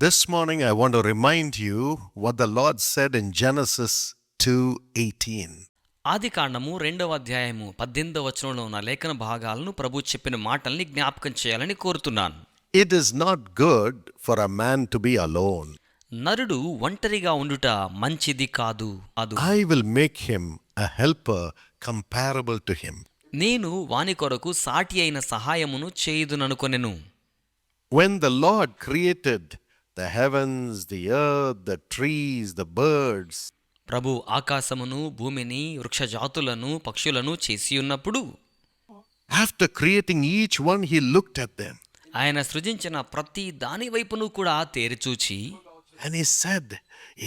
This morning I want to remind you what the Lord said in Genesis 2:18. ఆది కాండము రెండవ అధ్యాయము పద్దెనిమిదవ వచనంలో ఉన్న లేఖన భాగాలను ప్రభు చెప్పిన మాటల్ని జ్ఞాపకం చేయాలని కోరుతున్నాను It is not good for a man to be alone. నరుడు ఒంటరిగా ఉండుట మంచిది కాదు అదు I will make him a helper comparable to him. నేను వాని కొరకు సాటి అయిన సహాయమును చేయుదుననుకొనెను When the Lord created the heavens, the earth, the trees, the birds, ప్రభు ఆకాశమును భూమిని వృక్షజాతులను పక్షులను చేసి ఉన్నప్పుడు after creating each one, he looked at them ఆయన సృజించిన ప్రతి దాని వైపును కూడా తేరిచూచి and he said,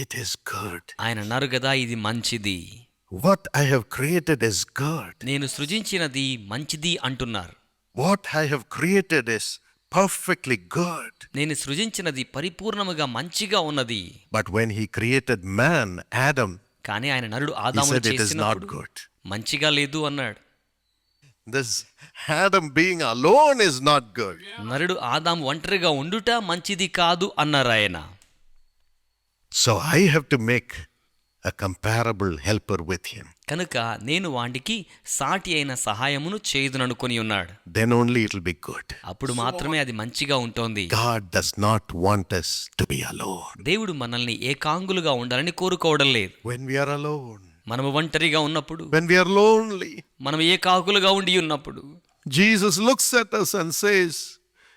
It is good. ఆయన అన్నారు కదా ఇది మంచిది What I have created is good. నేను సృజించినది మంచిది అంటున్నారు What I have created is perfectly good. నేను సృజించినది పరిపూర్ణముగా మంచిగా ఉన్నది But when he created man, Adam, కానీ ఆయన నరుడు he ఆదామును said it is not చేసినప్పుడు good. మంచిగా లేదు అన్నాడు This Adam being alone is not good. నరుడు ఆదాము ఒంటరిగా ఉండుట మంచిది కాదు అన్నారు ఆయన So I have to make a comparable helper with him. కనుక నేను వాడికి సాటి అయిన సహాయమును చేయుదుననుకొని ఉన్నాడు Then only it will be good. అప్పుడు మాత్రమే అది మంచిగా ఉంటోంది God does not want us to be alone. దేవుడు మనల్ని ఏకాంగులుగా ఉండాలని కోరుకోవడం లేదు When we are alone, మనము ఒంటరిగా ఉన్నప్పుడు when we are lonely, మనం ఏకాకులుగా ఉండి ఉన్నప్పుడు Jesus looks at us and says,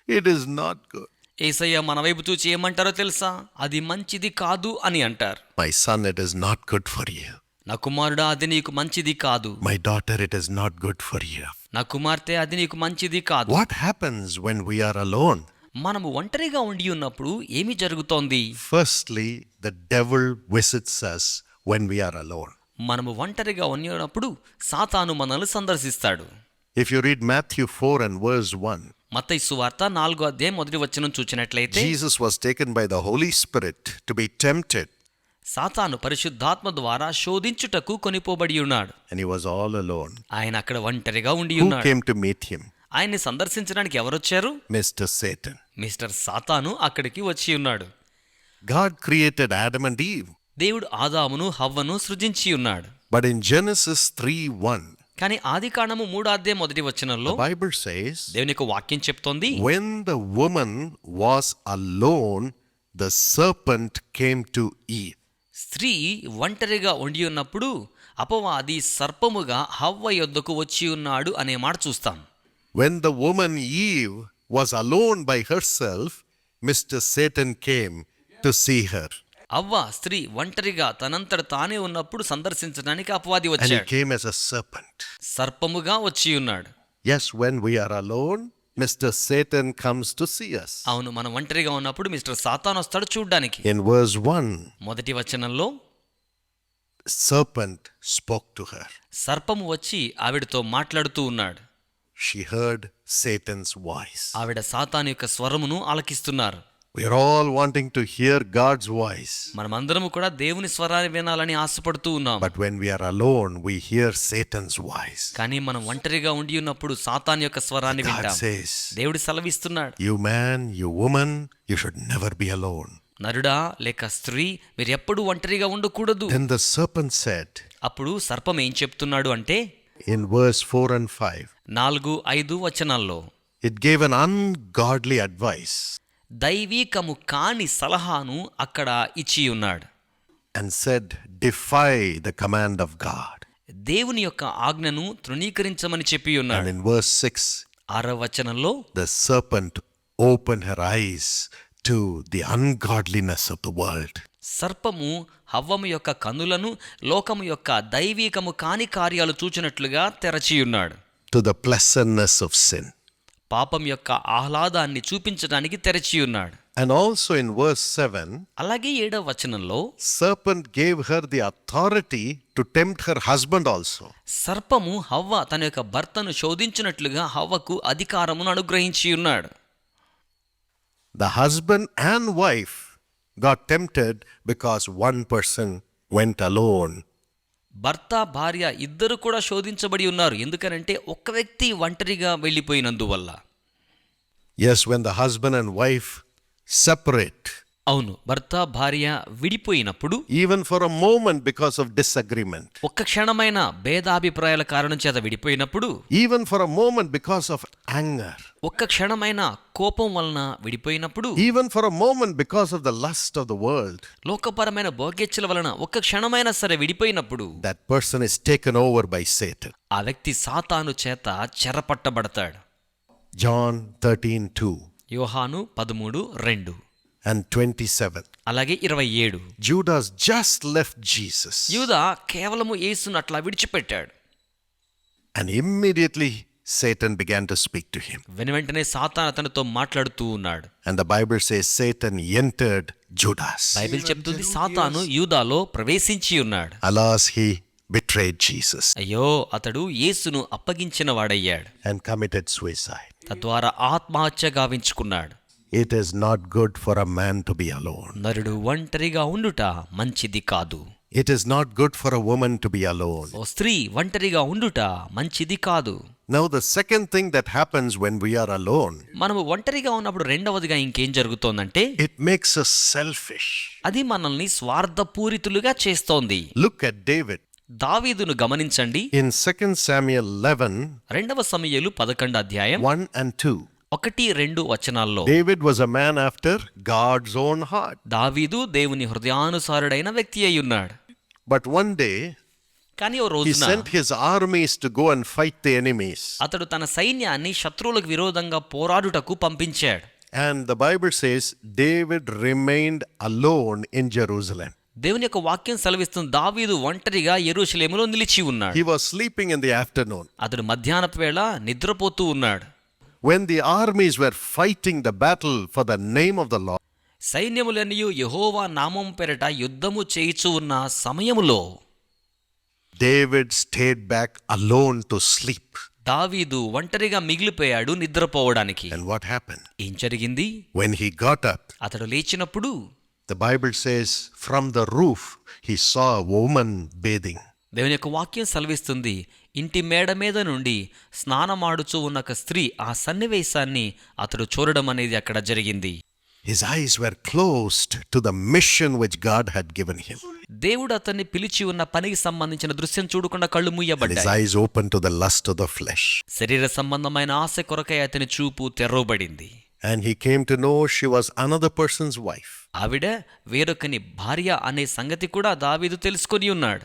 It is not good. ఏసయ్య మన వైపు చూచి ఏమంటారో తెలుసా? అది మంచిది కాదు అని అంటారు. My son it is not good for you నా కుమారుడా అది నీకు మంచిది కాదు. My daughter it is not good for you నా కుమార్తె అది నీకు మంచిది కాదు. What happens when we are alone మనము ఒంటరిగా ఉండి ఉన్నప్పుడు ఏమి జరుగుతోంది? Firstly the devil visits us when we are alone మనము ఒంటరిగా ఉన్నప్పుడు సాతాను మనల్ని సందర్శిస్తాడు. If you read Matthew 4 and verse 1 మత్తయి సువార్త నాలుగో అధ్యాయం మొదటి వచనం చూచినట్లయితే Jesus was taken by the Holy Spirit to be tempted, సాతాను పరిశుద్ధాత్మ ద్వారా శోధించుటకు కొనిపోబడి ఉన్నాడు and he was all alone. ఆయన అక్కడ ఒంటరిగా ఉండి Who ఉన్నాడు came to meet him? ఆయన్ని సందర్శించడానికి ఎవరొచ్చారు Mr. Satan. మిస్టర్ సాతాను అక్కడికి వచ్చి ఉన్నాడు God created Adam and Eve. దేవుడు ఆదామును హవ్వను సృజించి ఉన్నాడు But in Genesis 3 1, కానీ ఆది కాండము మూడాధ్యాయం మొదటి వచనంలో బైబిల్ సేస్ దేవుని యొక్క వాక్యం చెప్తోంది. When the woman was alone the serpent came to ఈ స్త్రీ ఒంటరిగా ఉండి ఉన్నప్పుడు అపవాది సర్పముగా హవ్వ యొద్దకు వచ్చి ఉన్నాడు అనే మాట చూస్తాం. When the woman Eve was alone by herself mister Satan came to see her అవ్వ స్త్రీ ఒంటరిగా తనంతట తానే ఉన్నప్పుడు సందర్శించడానికి అపవాది వచ్చాడు. సర్పముగా వచ్చి ఉన్నాడు Yes, when we are alone, Mr. Satan comes to see us. అవును మనం ఒంటరిగా ఉన్నప్పుడు మిస్టర్ సాతాన్ వస్తాడు చూడ్డానికి In verse 1, మొదటి వచనంలో serpent spoke to her. సర్పము వచ్చి ఆవిడతో మాట్లాడుతూ ఉన్నాడు She heard Satan's voice. ఆవిడ సాతాను యొక్క స్వరమును ఆలకిస్తున్నారు all wanting to hear God's voice మనమందరం కూడా దేవుని స్వరాన్ని వినాలని ఆశపడుతూ ఉన్నాం. But when we are alone we hear Satan's voice కానీ మనం ఒంటరిగా ఉండి ఉన్నప్పుడు సాతాన్ యొక్క స్వరాన్ని వింటాం. దేవుడు సెలవిస్తున్నాడు. You man you women you should never be alone నరుడా లేక స్త్రీ మీరు ఎప్పుడు ఒంటరిగా ఉండకూడదు. దెన్ ద సర్పన్ సెట్ అప్పుడు సర్పం ఏం చెప్తున్నాడు అంటే ఇన్ వర్స్ 4 అండ్ 5 4 5 వచనాల్లో it gave an ungodly advice దైవీకము కాని సలహాను అక్కడ ఇచ్చి ఉన్నాడు and said, Defy the command of God. దేవుని యొక్క ఆజ్ఞను తృణీకరించమని చెప్పి ఉన్నాడు in verse 6, ఆరవ వచనంలో the serpent opened her eyes to the ungodliness of the world. సర్పము హవ్వము యొక్క కన్నులను లోకము యొక్క దైవీకము కాని కార్యాలు చూచినట్లుగా తెరచి ఉన్నాడు to the pleasantness of sin. పాపం యొక్క ఆహ్లాదాన్ని చూపించడానికి తెరచి ఉన్నాడు And also in verse 7, అలాగే ఏడవ వచనంలో serpent gave her the authority to tempt her husband also. సర్పము హవ్వ తన యొక్క భర్తను శోధించినట్లుగా హవ్వకు అధికారమును అనుగ్రహించి ఉన్నాడు The husband and wife got tempted because one person went alone. భర్త భార్య ఇద్దరు కూడా శోధించబడి ఉన్నారు. ఎందుకనంటే ఒక వ్యక్తి ఒంటరిగా వెళ్ళిపోయినందువల్ల. Yes when the husband and wife separate అవును భర్త భార్య విడిపోయినప్పుడు even for a moment because of disagreement ఒక్క క్షణమైన భేదాభిప్రాయాల కారణం చేత విడిపోయినప్పుడు even for a moment because of anger ఒక్క క్షణమైన కోపం వలన విడిపోయినప్పుడు even for a moment because of the lust of the world లోకపరమైన భోగ్యచ్చల వలన ఒక్క క్షణమైన సరే విడిపోయినప్పుడు that person is taken over by Satan ఆ వ్యక్తి సాతాను చేత చెరపట్టబడతాడు. జాన్ థర్టీన్ టూ యోహాను పదమూడు రెండు. And 27. అలాగే ఇరవై ఏడు Judas just left Jesus, యూదా కేవలము యేసును అట్లా విడిచిపెట్టాడు and immediately Satan began to speak to him. వెను వెంటనే సాతాన్ అతనితో మాట్లాడుతూ ఉన్నాడు And the Bible says Satan entered Judas. Bible చెప్తుంది సాతాను యూదాలో ప్రవేశించి ఉన్నాడు Alas, he betrayed Jesus అయ్యో అతడు యేసును అప్పగించిన వాడయ్యాడు and committed suicide. తద్వారా ఆత్మహత్య గావించుకున్నాడు it is not good for a man to be alone నరుడు ఒంటరిగా ఉండుట మంచిది కాదు. It is not good for a women to be alone ఓ స్త్రీ ఒంటరిగా ఉండుట మంచిది కాదు. Now the second thing that happens when we are alone మనం ఒంటరిగా ఉన్నప్పుడు రెండవదిగా ఇంకేం జరుగుతోందంటే ఇట్ మేక్స్ అ సెల్ఫిష్ అది మనల్ని స్వార్థపూరితులుగా చేస్తోంది. లుక్ అట్ డేవిడ్ దావీదును గమనించండి. ఇన్ సెకండ్ సామియల్ లెవెన్ రెండవ సమయలు పదకొండు అధ్యాయం వన్ అండ్ టూ ఒకటి రెండు వచనాల్లో. David was a man after God's own heart దావీదు దేవుని హృదయానుసారుడైన వ్యక్తి అయి ఉన్నాడు. బట్ వన్ డే కానీ ఓ రోజున sent his armies to go and fight the enemies అతడు తన సైన్యాన్ని శత్రువులకు విరోధంగా పోరాడుటకు పంపించాడు. And the Bible says David remained alone in Jerusalem దేవుని యొక్క వాక్యం సెలవిస్తుంది. దావీదు ఒంటరిగా ఎరుషలేములో నిలిచి ఉన్నాడు. He was sleeping in the afternoon అతడు మధ్యాహ్నపు వేళ నిద్రపోతూ ఉన్నాడు. When the armies were fighting the battle for the name of the Lord, సైన్యములన్నీ యెహోవా నామం పెరట యుద్ధము చేయిచు ఉన్న సమయములో David stayed back alone to sleep. దావీదు ఒంటరిగా మిగిలిపోయాడు నిద్రపోవడానికి And what happened? ఏం జరిగింది When he got up, అతడు లేచినప్పుడు the Bible says from the roof he saw a woman bathing. దేవుని యొక్క వాక్యం సెలవిస్తుంది ఇంటి మేడ మీద నుండి స్నానమాడుచూ ఉన్న ఒక స్త్రీ ఆ సన్నివేశాన్ని అతడు చూడడం అనేది అక్కడ జరిగింది His eyes were closed to the mission which God had given him. దేవుడు అతన్ని పిలిచి ఉన్న పనికి సంబంధించిన దృశ్యం చూడకుండా కళ్ళు And his మూయబడ్డాయి eyes opened to the lust of the flesh. శరీర సంబంధమైన ఆశ కొరకై అతని చూపు తెరవబడింది And he came to know she was another person's wife. ఆవిడ వేరొకని భార్య అనే సంగతి కూడా దావీదు తెలుసుకొని ఉన్నాడు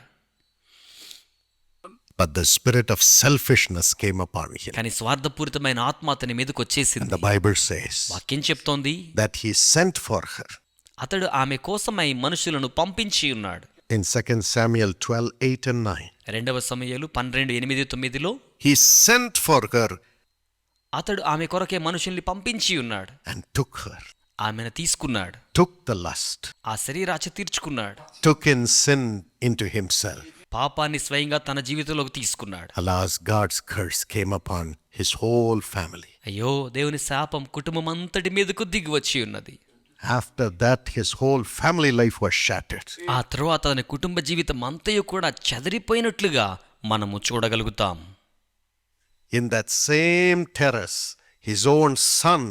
But the spirit of selfishness came upon him. కానీ స్వార్థపూరితమైన ఆత్మ అతని మీదకి వచ్చేసింది the Bible says వాక్యం చెప్తోంది that he sent for her. అతడు ఆమె కోసమై మనుషులను పంపించి ఉన్నాడు In 2 Samuel 12 8 and 9, రెండవ సమయాలు పన్నెండు ఎనిమిది తొమ్మిదిలో he sent for her అతడు ఆమె కొరకే మనుషుల్ని పంపించి ఉన్నాడు and took her, ఆమెను తీసుకున్నాడు took the lust, ఆ శరీరాచ తీర్చుకున్నాడు took in sin into himself. పాపాన్ని స్వయంగా తన జీవితంలోకి తీసుకున్నాడు. Alas God's curse came upon his whole family అయ్యో దేవుని శాపం కుటుంబం అంతటి మీదకు దిగివచ్చి ఉన్నది. After that his whole family life was shattered ఆ తర్వాత అతని కుటుంబ జీవితం అంతయు కూడా చెదిరిపోయినట్లుగా మనము చూడగలుగుతాం. In that same terrace his own son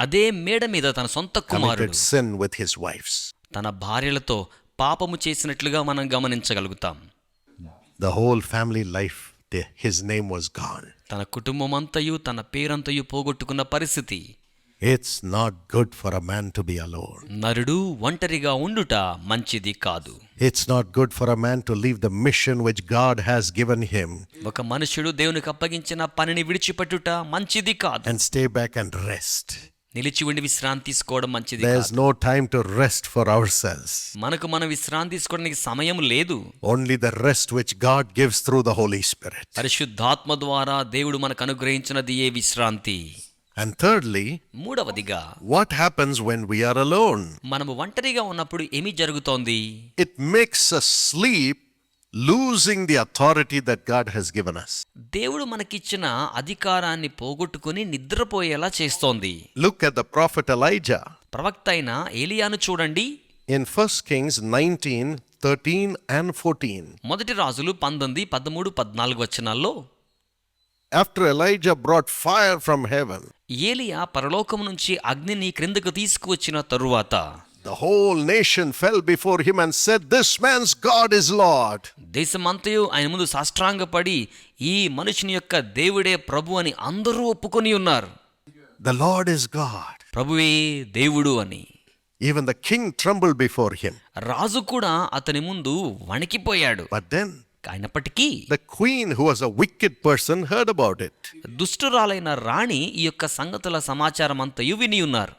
అదే మేడ మీద తన సొంత కుమారుడు సిన్ విత్ హిస్ వైఫ్స్ తన భార్యలతో పాపము చేసినట్లుగా మనం గమనించగలుగుతాం. The whole family life his name was God తన కుటుంబం అంతయు తన పేరంతయు పోగొట్టుకున్న పరిస్థితి. It's not good for a man to be alone నరుడు ఒంటరిగా ఉండుట మంచిది కాదు. It's not good for a man to leave the mission which God has given him ఒక మనుషుడు దేవునికి అప్పగించిన పనిని విడిచిపెట్టుట మంచిది కాదు. And stay back and rest నిలిచి ఉండి విశ్రాంతి తీసుకోవడం మంచిది there no time to rest for ourselves మనకు మన విశ్రాంతి తీసుకోవడానికి సమయం లేదు. Only the rest which God gives through the Holy Spirit పరిశుద్ధాత్మ ద్వారా దేవుడు మనకు అనుగ్రహించినది ఏ విశ్రాంతి? అండ్ థర్డ్లీ మూడవదిగా what happens when we are alone మనము ఒంటరిగా ఉన్నప్పుడు ఏమి జరుగుతోంది? It makes a sleep losing the authority that God has given us. దేవుడు మనకిచ్చిన అధికారాన్ని పోగొట్టుకుని నిద్రపోయేలా చేస్తోంది Look at the prophet Elijah. ప్రవక్త అయిన ఏలియాను చూడండి In 1 Kings 19 13 and 14, మొదటి రాజులు పంతొమ్మిది పదమూడు పద్నాలుగు వచనాల్లో after Elijah brought fire from heaven, ఏలియా పరలోకం నుంచి అగ్నిని క్రిందకు తీసుకువచ్చిన తరువాత The whole nation fell before him and said, This man's God is Lord. దేశమంతయు ఆయన ముందు సాష్టాంగపడి ఈ మనుషుని యొక్క దేవుడే ప్రభు అని అందరూ ఒప్పుకొని ఉన్నారు The Lord is God. ప్రభువే దేవుడు అని Even the king trembled before him. రాజు కూడా అతని ముందు వణికిపోయాడు But then అయినప్పటికీ the queen, who was a wicked person, heard about it. దుష్టురాలైన రాణి ఈ యొక్క సంగతుల సమాచారం అంతయు విని ఉన్నారు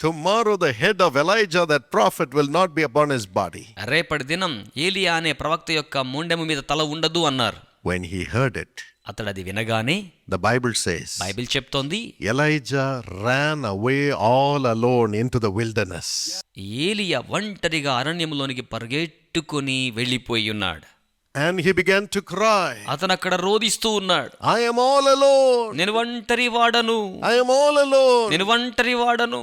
tomorrow the head of Elijah that prophet will not be upon his body రేపటి దినం ఏలియా అనే ప్రవక్త యొక్క ముండెము మీద తల ఉండదు అన్నారు. వెన్ హీ హర్డ్ ఇట్ అతడు అది వినగానే ద బైబిల్ సేస్ బైబిల్ చెప్తోంది Elijah ran away all alone into the wilderness ఏలియా ఒంటరిగా అరణ్యములోనికి పరిగెట్టుకుని వెళ్ళిపోయి ఉన్నాడు. And he began to cry అతను అక్కడ రోదిస్తూ ఉన్నాడు. ఐ ఎమ్ ఆల్ అలోన్ నేను ఒంటరి వాడను. ఐ ఎమ్ ఆల్ అలోన్ నేను ఒంటరి వాడను.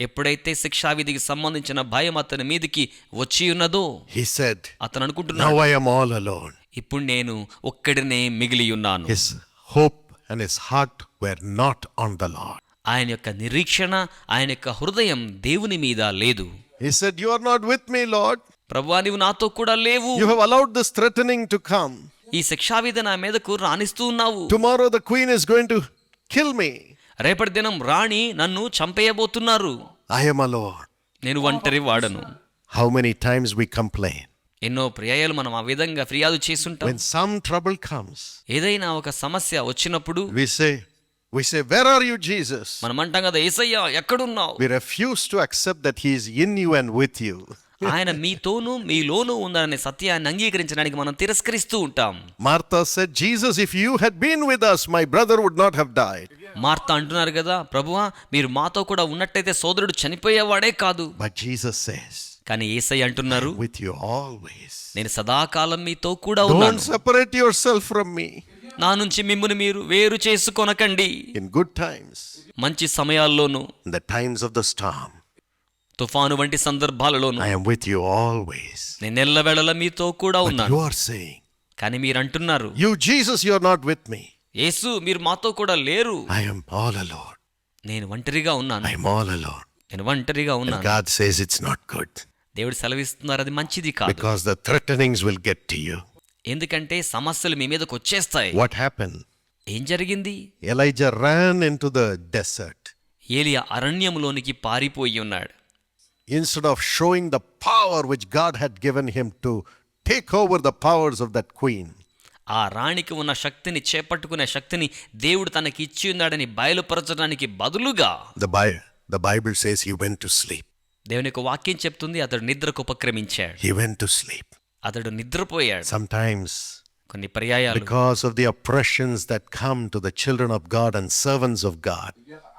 ఎప్పుడైతే శిక్షావిధికి సంబంధించిన భయం అతని మీదకి వచ్చి ఉన్నదో అతను అనుకుంటున్నాడు ఇప్పుడు నేను ఒక్కడినే మిగిలి ఉన్నాను. Hope and heart were not the lord ఆయన యొక్క నిరీక్షణ ఆయన యొక్క హృదయం దేవుని మీద లేదు. He said you not with lord ప్రభువా నీవు నాతో కూడా లేవు. You have allowed to come ఈ శిక్షావిధి నా మీదకు రాణిస్తూ ఉన్నావు. Tomorrow the queen is going to kill me రేపటి దినం రాణి నన్ను చంపేయబోతున్నారు. నేను ఒంటరి వాడను. How many times we complain ఎన్నో ప్రియాలు మనం ఆ విధంగా ఫిర్యాదు చేస్తుంటాం. సమ్ ట్రబుల్ కమ్స్ ఏదైనా ఒక సమస్య వచ్చినప్పుడు we say we say where are you Jesus మనం అంటాం కదా యేసయ్య ఎక్కడ we refuse to accept that he is in with you ఆయన మీతోను మీలోను ఉందనే సత్యాన్ని అంగీకరించడానికి మనం తిరస్కరిస్తూ ఉంటాం. Martha said Jesus if you had been with us my brother would not have died Martha అంటున్నారు కదా ప్రభువా మీరు మాతో కూడా ఉన్నట్టయితే సోదరుడు చనిపోయేవాడే కాదు. బట్ జీసస్ సేస్ కానీ యేసయ్య అంటున్నారు విత్ యు ఆల్వేస్ నేను సదాకాలం మీతో కూడా ఉన్నాను. Don't separate yourself from me నా నుంచి మిమ్మల్ని మీరు వేరు చేసుకొనకండి. ఇన్ గుడ్ టైమ్స్ మంచి సమయాల్లోను the times of the storm తుఫాను వంటి సందర్భాలలో విత్ యు ఆల్వేస్ నేను ఎల్లవేళల మీతో కూడా ఉన్నాను. యు ఆర్ సేయింగ్ కానీ మీరు అంటున్నారు you Jesus you are not with me యేసు మీరు మాతో కూడా లేరు. ఐ యామ్ ఆల్ అలోన్ నేను ఒంటరిగా ఉన్నాను. ఐ యామ్ ఆల్ అలోన్ నేను ఒంటరిగా ఉన్నాను. God says it's not good దేవుడు సెలవిస్తున్నారు అది మంచిది కాదు. Because the threatenings will get to you ఎందుకంటే సమస్యలు మీ మీదకి వచ్చేస్తాయి. వాట్ హ్యాపెన్ ఏం జరిగింది? Elijah run into the desert ఏలియా అరణ్యంలోనికి పారిపోయి ఉన్నాడు. Instead of showing the power which God had given him to take over the powers of that queen, ఆ రాణికి ఉన్న శక్తిని చేపట్టుకునే శక్తిని దేవుడు తనకి ఇచ్చి ఉన్నాడని బయలుపరచడానికి బదులుగా the, Bi- the Bible says he went to sleep. దేవుని యొక్క వాక్యం చెప్తుంది అతడు నిద్రకు ఉపక్రమించాడు He went to sleep. అతడు నిద్రపోయాడు Sometimes, కొన్ని పర్యాయాలు. Because of the oppressions that come to the children of God and servants of God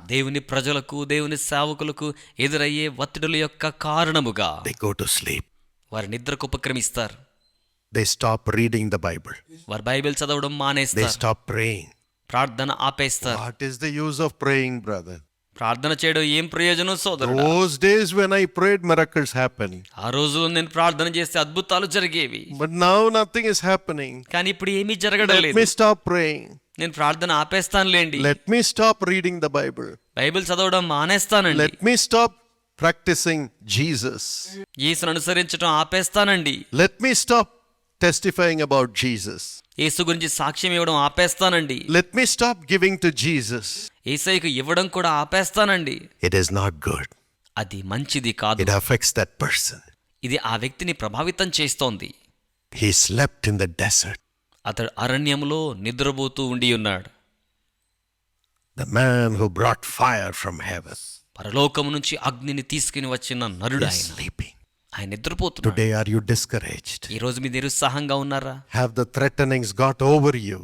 దేవుని ప్రజలకు దేవుని సేవకులకు ఎదురయ్యే ఒత్తిడుల యొక్క కారణముగా దే గో టు స్లీప్ వారి నిద్రకు ఉపక్రమిస్తారు. They stop reading the Bible వారి బైబిల్ చదవడం మానేస్తారు. దే స్టాప్ ప్రేయింగ్ ప్రార్థన ఆపేస్తారు. What is the use of praying brother ప్రార్థన చేయడం ఏం ప్రయోజనం సోదరుడు Those days when I prayed, miracles happened. ఆ రోజులో నేను ప్రార్థన చేస్తే అద్భుతాలు జరిగేవి But now nothing is happening. కానీ ఇప్పుడు ఏమీ జరగడం Let లేదు me stop praying. నేను ప్రార్థన ఆపేస్తానులేండి Let me stop reading the Bible. Bible చదవడం మానేస్తానండి Let me stop practicing Jesus. యేసును అనుసరించడం ఆపేస్తానండి Let me stop testifying about Jesus. యేసు గురించి సాక్ష్యం ఇవ్వడం ఆపేస్తానండి. Let me stop giving to Jesus యేసయ్యకు ఇవ్వడం కూడా ఆపేస్తానండి. ఇట్ ఇస్ నాట్ గుడ్ అది మంచిది కాదు. ఇట్ అఫెక్ట్స్ దట్ పర్సన్ ఇది ఆ వ్యక్తిని ప్రభావితం చేస్తోంది. He slept in the desert అతడు అరణ్యంలో నిద్రపోతూ ఉండి ఉన్నాడు. The man who brought fire from heaven పరలోకము నుంచి అగ్నిని తీసుకుని వచ్చిన నరుడు ఆయన స్లీపింగ్ ఆయన నిద్రపోతున్నాడు. టుడే ఆర్ యు డిస్కరేజ్డ్ ఈ మీ నిరుత్సాహంగా ఉన్నారా? Have the threatenings got over you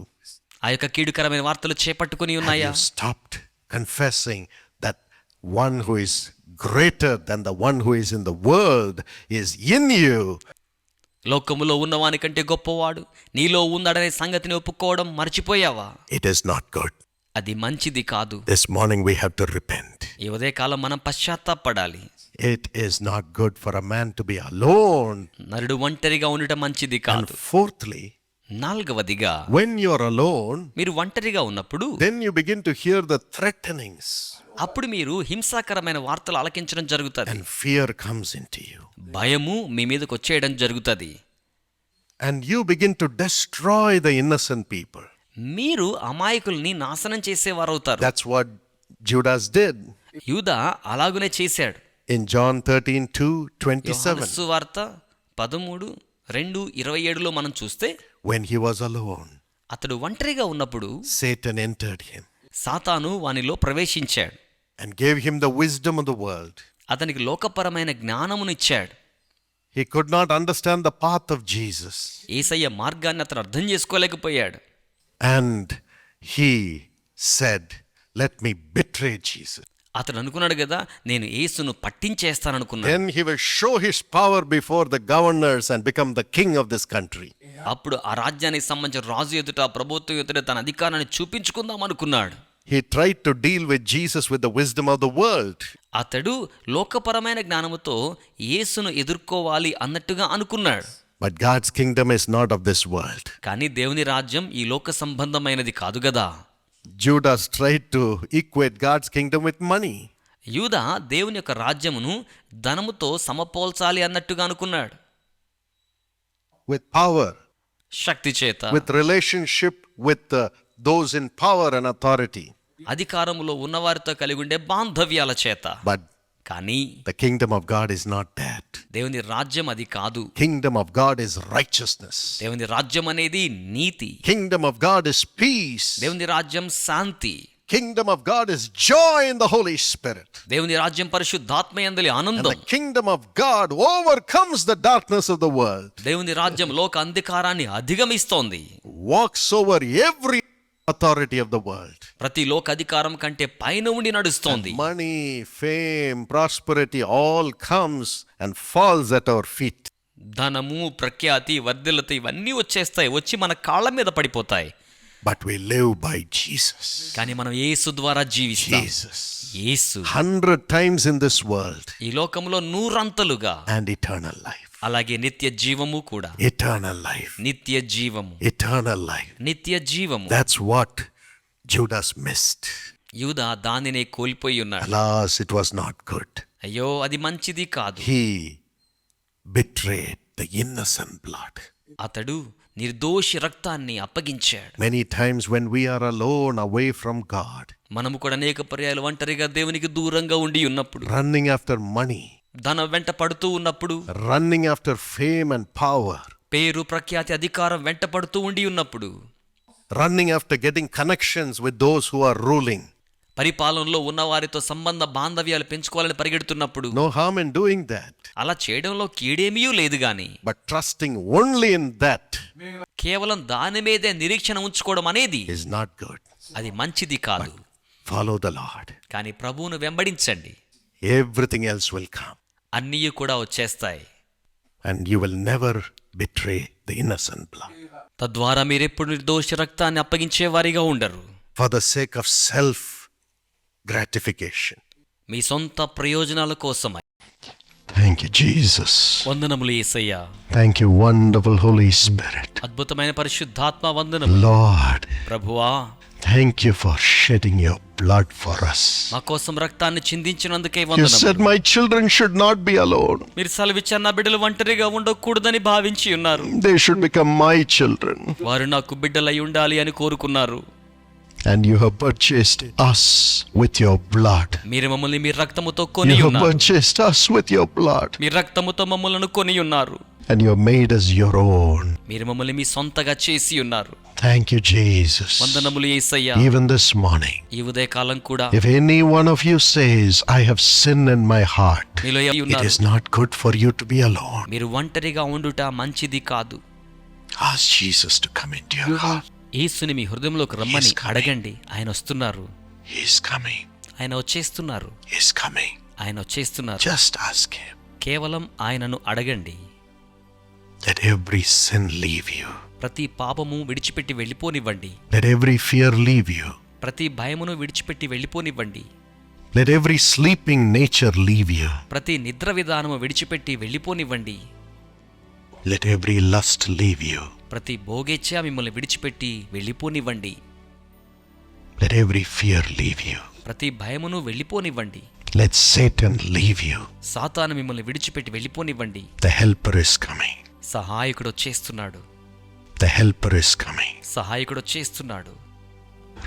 ఆ యొక్క కీడుకరమైన వార్తలు చేపట్టుకుని ఉన్నాయా? Stopped confessing that one greater than the in the world is in you లోకములో ఉన్నవానికంటే గొప్పవాడు నీలో ఉన్నాడనే సంగతిని ఒప్పుకోవడం మర్చిపోయావా? ఇట్ ఇస్ నాట్ గుడ్ అది మంచిది కాదు. This morning we have to repent ఈ ఉదయకాలం మనం పశ్చాత్తాపడాలి. It is not good for a man to be alone నరుడు ఒంటరిగా ఉండటం మంచిది కాదు. ఫోర్త్లీ నాలుగవదిగా వెన్ యువర్ అలోన్ మీరు ఒంటరిగా ఉన్నప్పుడు then you begin to hear the threatenings అప్పుడు మీరు హింసాకరమైన వార్తలు ఆలకించడం జరుగుతుంది. And fear comes into you భయము మీ మీదకి వచ్చేయడం జరుగుతుంది. And you begin to destroy the innocent people మీరు అమాయకుల్ని నాశనం చేసేవారవుతారు. దట్స్ వాట్ జూడాస్ డిడ్ యూదా అలాగనే చేశాడు. In John thirteen two twenty seven సువార్త పదమూడు రెండు ఇరవై ఏడులో మనం చూస్తే వెన్ హీ వాజ్ అలోన్ అతడు ఒంటరిగా ఉన్నప్పుడు సేటన్ ఎంటర్డ్ హిమ్ సాతాను వానిలో ప్రవేశించాడు. And gave him the wisdom of the world అతనికి లోకపరమైన జ్ఞానమును ఇచ్చాడు. He could not understand the path of Jesus యేసయ్య మార్గాన్ని అతను అర్థం చేసుకోలేకపోయాడు. And he said let me betray Jesus అతను అనుకున్నాడు కదా నేను యేసును పట్టించేస్తాననుకున్నాడు Then he will show his power before the governors and become the king of this country. అప్పుడు ఆ రాజ్యానికి సంబంధించిన రాజు ఎదుట ప్రభుత్వం ఎదుట తన అధికారాన్ని చూపించుకుందాం అనుకున్నాడు He tried to deal with Jesus with the wisdom of the world. అతడు లోకపరమైన జ్ఞానముతో యేసును ఎదుర్కోవాలి అన్నట్టుగా అనుకున్నాడు But God's kingdom is not of this world. కానీ దేవుని రాజ్యం ఈ లోక సంబంధమైనది కాదు గదా Judas tried to equate God's kingdom with money. యూదా దేవుని యొక్క రాజ్యమును ధనముతో సమపోల్చాలి అన్నట్టుగా అనుకున్నాడు with power, శక్తి చేత with relationship with uh, those in power and authority. అధికారములో ఉన్నవారితో కలిగి ఉండే బాంధవ్యాల చేత But కానీ the kingdom of God is not that. దేవుని రాజ్యం అది కాదు Kingdom of God is righteousness. దేవుని రాజ్యం అనేది నీతి Kingdom of God is peace. దేవుని రాజ్యం శాంతి Kingdom of God is joy in the Holy Spirit. దేవుని రాజ్యం పరిశుద్ధాత్మయందలి And ఆనందం the kingdom of God overcomes the darkness of the world, దేవుని రాజ్యం లోక అంధకారాన్ని అధిగమిస్తోంది walks over every authority of the world. ప్రతి లోక అధికారం కంటే పైన ఉండి నడుస్తోంది Money, fame, prosperity all comes and falls at our feet. ధనము ప్రఖ్యాతి వర్ధిల్లత ఇవన్నీ వచ్చేస్తాయి వచ్చి మన కాళ్ళ మీద పడిపోతాయి But we live by Jesus. కానీ మనం యేసు ద్వారా జీవిస్తాం Jesus. Yesu Hundred times in this world ఈ లోకంలో నూరంతలుగా and eternal life. అలాగే నిత్య జీవము కూడా. ఎటర్నల్ లైఫ్ నిత్య జీవము. ఎటర్నల్ లైఫ్ నిత్య జీవము. దట్స్ వాట్ జూడాస్ మిస్డ్ యూదా దానినే కోల్పోయి ఉన్నాడు. Alas it was not good అయ్యో అది మంచిది కాదు. He betrayed the innocent blood అతడు నిర్దోషి రక్తాన్ని అప్పగించాడు. Many times when we are alone away from God మనము కూడా అనేక పర్యాయాలు ఒంటరిగా దేవునికి దూరంగా ఉండి ఉన్నప్పుడు రన్నింగ్ ఆఫ్టర్ మనీ ధన వెంట పడుతూ ఉన్నప్పుడు running after fame and power పేరు ప్రఖ్యాతి అధికారం వెంట పడుతూ ఉండి ఉన్నప్పుడు running after getting connections with those who are ruling పరిపాలనలో ఉన్న వారితో సంబంధ బాంధవ్యాలు పెంచుకోవాలని పరిగెడుతున్నప్పుడు no harm in doing that అలా చేయడంలో కీడేమీ లేదు గాని but trusting only in that కేవలం దాని మీదే నిరీక్షణ ఉంచుకోవడం అనేది ఇస్ నాట్ గుడ్ అది మంచిది కాదు. ఫాలో ద లార్డ్ కానీ ప్రభువును వెంబడించండి. ఎవ్రీథింగ్ ఎల్స్ విల్ కమ్ అన్నీ కూడా వచ్చేస్తాయి and you will never betray the innocent blood. తద్వారా మీరెప్పుడు నిర్దోష రక్తాన్ని అప్పగించే వారిగా ఉండరు For the sake of self gratification. మీ సొంత ప్రయోజనాల కోసమై Thank you, Jesus. వందనములు ఏసయ్యా Thank you, wonderful Holy Spirit. అద్భుతమైన పరిశుద్ధాత్మ వందనము Lord, ప్రభువా thank you for shedding your blood for us. మా కోసం రక్తాన్ని చిందించినందుకే You వందనము said my children should not be alone. మీరు సెలవిచ్చారు నా బిడ్డలు ఒంటరిగా ఉండకూడదని భావించి ఉన్నారు They should become my children. వారు నాకు బిడ్డలై ఉండాలి అని కోరుకున్నారు And you have purchased us with your blood. మీరు మమ్మల్ని మీ రక్తముతో కొని You have ఉన్నారు purchased us with your blood. మీ రక్తముతో మమ్మల్ని కొని ఉన్నారు And you have made us your own. మీరు మమ్మల్ని మీ సొంతగా చేసి ఉన్నారు Thank you, Jesus. వందనములు ఏసయ్యా Even this morning, ఈ ఉదయకాలం కూడా if any one of you says, I have sin in my heart, మీలో ఎవరు it ఉన్నారు is not good for you to be alone. మీరు ఒంటరిగా ఉండుట మంచిది కాదు Ask Jesus to come into your heart. యేసుని మీ హృదయంలోకి రమ్మని. అడగండి ఆయన వస్తున్నారు. ఆయన వచ్చేస్తున్నారు. ఆయన వచ్చేస్తున్నారు ask Him. కేవలం ఆయనను అడగండి Let every sin leave you. ప్రతి పాపము విడిచిపెట్టి వెళ్ళిపోనివ్వండి Let every fear leave you. ప్రతి భయమును విడిచిపెట్టి వెళ్ళిపోనివ్వండి Let every sleeping nature leave you. ప్రతి నిద్ర విధానము విడిచిపెట్టి వెళ్ళిపోనివ్వండి Let every lust leave you. ప్రతి భోగేచ్ఛ మిమ్మల్ని విడిచిపెట్టి వెళ్ళిపోనివ్వండి Let every fear leave you. ప్రతి భయమును వెళ్ళిపోనివ్వండి Let Satan leave you. సాతాను మిమ్మల్ని విడిచిపెట్టి వెళ్ళిపోనివ్వండి The helper is coming. సహాయకుడు వచ్చేస్తున్నాడు The helper is coming. సహాయకుడు వచ్చేస్తున్నాడు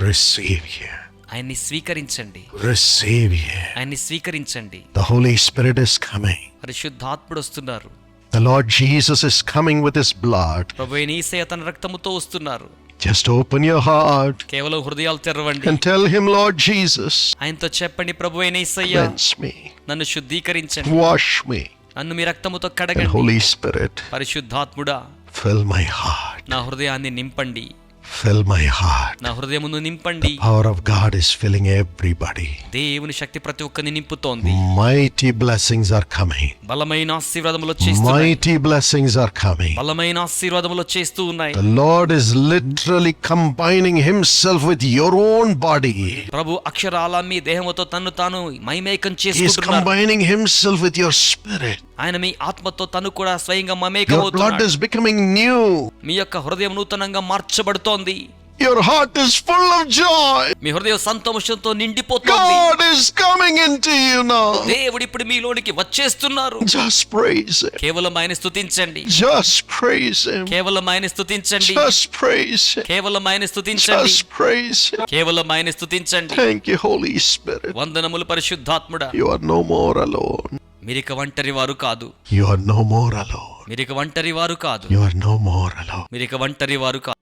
Receive you. ఆయన్ని స్వీకరించండి Receive you. ఆయన్ని స్వీకరించండి The Holy Spirit is coming. పరిశుద్ధాత్ముడు వస్తున్నారు The Lord Jesus is coming with His blood. ప్రభు నీసే తన రక్తముతో వస్తున్నారు Just open your heart కేవలం హృదయాలు తెరవండి and tell Him, Lord Jesus, ఆయనతో చెప్పండి ప్రభు నేసయ్య cleanse me, నన్ను శుద్ధీకరించండి wash me, నన్ను మీ రక్తముతో and కడగండి Holy Spirit, పరిశుద్ధాత్ముడా fill my heart. నా హృదయాన్ని నింపండి Fill my heart. నా హృదయమును నింపండి Power of God is filling everybody. దేవుని శక్తి ప్రతి ఒక్కరిని నింపుతోంది Mighty blessings are coming. బలమైన ఆశీర్వాదములు వచ్చేస్తున్నాయి Mighty blessings are coming. బలమైన ఆశీర్వాదములు వచ్చేస్తూ ఉన్నాయి The Lord is literally combining Himself with your own body. ప్రభు అక్షరాల మీ దేహముతో తన్ను తాను మైమేకం He is చేసుకుంటున్నారు combining Himself with your spirit. ఆయన మీ ఆత్మతో తను కూడా స్వయంగా మమేకమవుతున్నాడు. ఇస్ బికమింగ్ న్యూ మీ యొక్క హృదయం నూతనంగా మార్చబడుతోంది. Your heart is full of joy మీ హృదయం సంతోషంతో నిండిపోతుంది. God is coming into you now దేవుడు ఇప్పుడు మీ లోనికి వచ్చేస్తున్నారు జస్ట్ ప్రైజ్ కేవలం ఆయన స్తుతించండి. జస్ట్ ప్రైజ్ కేవలం ఆయన స్తుతించండి. జస్ట్ ప్రైజ్ కేవలం ఆయన స్తుతించండి. జస్ట్ ప్రైజ్ కేవలం ఆయన స్తుతించండి. థాంక్యూ హోలీ స్పిరిట్ వందనములు పరిశుద్ధాత్ముడా. You are no more alone మీరిక ఒంటరి వారు కాదు. You are no more alone మీరిక వంటరి వారు కాదు. You are no more alone మీరిక వంటరి వారు కాదు.